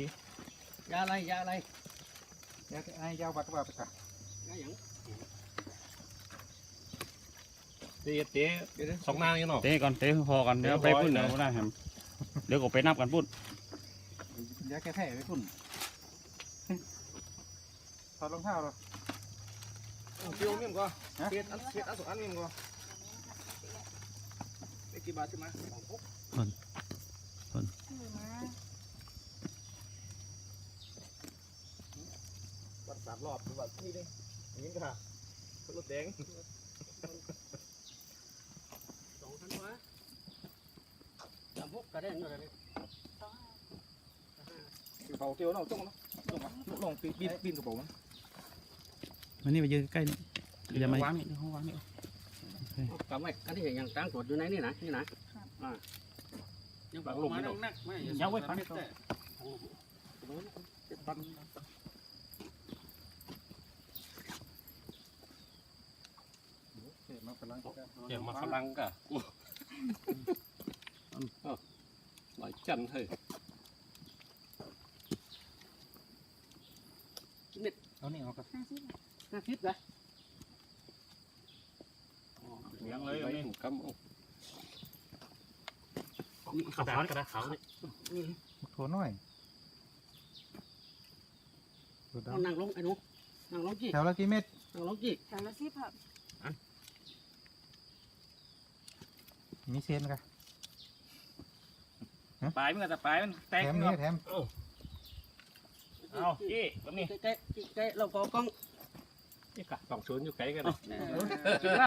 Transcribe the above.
ดียาอะไรยาอะไรยาไอ้ยาวบักว่าไปค่ะยาหยังเตะเตะสองนางยังเนาะเตะก่อนเตะพอก่อนเดี๋ยวไปพุ่นเดี๋ยวบ่ได้แฮมเดี๋ยวก็ไปนับกันพุ่นยาแก้แพ้ไปพุ่นถอดรองเท้าเหรอเที่ยวมิ่มก็เฮ็ดอันเฮ็ดอันสองอันมิ่มก็ได้กี่บาทใช่ไหมวัดสามรอบคือวัดที่นี่อย่างนี้ค่ะรถแดงสองพันวะจำพวกกระเด็นอยู่เลยกระเป๋าเที่ยวเนาะต้องเนาะลงมาลงปีนปีนกระเป๋ามันมันนี่มายืนใกล้นี่อย่ามาวางนี่ห้องวางนี่กำไว้กันที่เห็นอย่างตั้งตรวจอยู่ในนี่นะนี่นะอ่ายังปักลงนี่นักไม่ยัไว้พันต่อปัน เสียมาพลังเดี๋ยวมาฝรั่งกะหลายจันเฮ้ยเอานี่เอาครับห้าสิบนะเลี้ยงเลยนี่กำขาวกระดาษขาวนี่โถน้อยดูดเอานั่งลงไอ้หนูนั่งลงจีแถวละกี่เม็ดนั่งลงจีแต่ละสิบครับ มีเซนกันปลายมันก็จะปลายมันแตกแถมเนาะนี่แถมเอาจี้ตัวนี้ใกล้ใกล้ใกล้เราก็กล้อง นี่กะสองศูนย์อยู่ไกลกันเออ